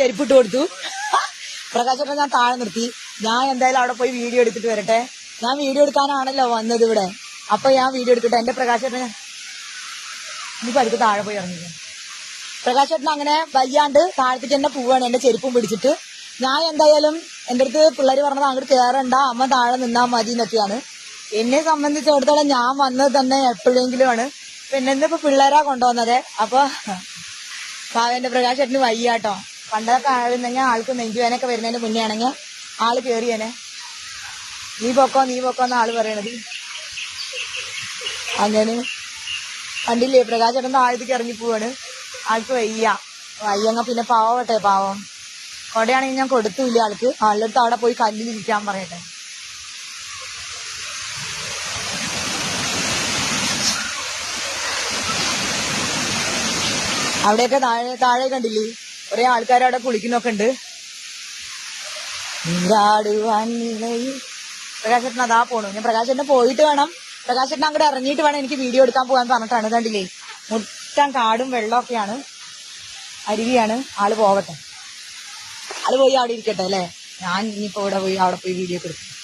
ചെരുപ്പ് ഇട്ട് കൊടുത്തു. പ്രകാശേട്ടൻ ഞാൻ താഴെ നിർത്തി. ഞാൻ എന്തായാലും അവിടെ പോയി വീഡിയോ എടുത്തിട്ട് വരട്ടെ. ഞാൻ വീഡിയോ എടുക്കാനാണല്ലോ വന്നത് ഇവിടെ. അപ്പൊ ഞാൻ വീഡിയോ എടുക്കട്ടെ. എന്റെ പ്രകാശേട്ടൻ ഇനി പതുക്കെ താഴെ പോയി ഇറങ്ങി. പ്രകാശേട്ടൻ അങ്ങനെ വയ്യാണ്ട് താഴത്തേക്ക് തന്നെ പോവാണ് എന്റെ ചെരുപ്പും പിടിച്ചിട്ട്. ഞാൻ എന്തായാലും എന്റെ അടുത്ത് പിള്ളേര് പറഞ്ഞത് അങ്ങോട്ട് കയറണ്ട അമ്മ താഴെ നിന്നാ മതി എന്നൊക്കെയാണ്. എന്നെ സംബന്ധിച്ചിടത്തോളം ഞാൻ വന്നത് തന്നെ എപ്പോഴെങ്കിലും ആണ് പിന്നെ ഇന്നിപ്പോ പിള്ളേരാ കൊണ്ടുവന്നത്. അപ്പൊ പാവന്റെ പ്രകാശേട്ടന് വയ്യാട്ടോ. പണ്ടൊക്കെ ആയിരുന്നെങ്കിൽ ആൾക്ക് നെഞ്ചുവേനൊക്കെ വരുന്നതിന് മുന്നേ ആണെങ്കിൽ ആൾ കയറിയേനെ നീ പൊക്കോ നീ പൊക്കോ എന്ന ആൾ പറയണത്. അങ്ങനെ കണ്ടില്ലേ പ്രകാശേട്ടൻ താഴത്തേക്ക് ഇറങ്ങി പോവാണ്. ആൾക്ക് വയ്യ. വയ്യങ്ങ പിന്നെ പാവട്ടെ പാവം. കൊടയാണെങ്കിൽ ഞാൻ കൊടുത്തൂല്ല ആൾക്ക്. ആളുടെ അവിടെ പോയി കല്ലിലിരിക്കാൻ പറയട്ടെ. അവിടെയൊക്കെ താഴെ താഴെ കണ്ടില്ലേ? കുറെ ആൾക്കാർ അവിടെ കുളിക്കുന്നൊക്കെ ഉണ്ട്. പ്രകാശേട്ടൻ അതാ പോണു. ഞാൻ പ്രകാശേട്ടൻ പോയിട്ട് വേണം. പ്രകാശേട്ടൻ അങ്ങോട്ട് ഇറങ്ങിയിട്ട് വേണം എനിക്ക് വീഡിയോ എടുക്കാൻ പോകാൻ പറഞ്ഞിട്ടാണ്. കണ്ടില്ലേ? മുട്ടം കാടും വെള്ളമൊക്കെയാണ്. അരുവിയാണ്. ആൾ പോവട്ടെ. ആൾ പോയി അവിടെ ഇരിക്കട്ടെ അല്ലേ? ഞാൻ ഇനിയിപ്പോ ഇവിടെ പോയി അവിടെ പോയി വീഡിയോ എടുക്കും.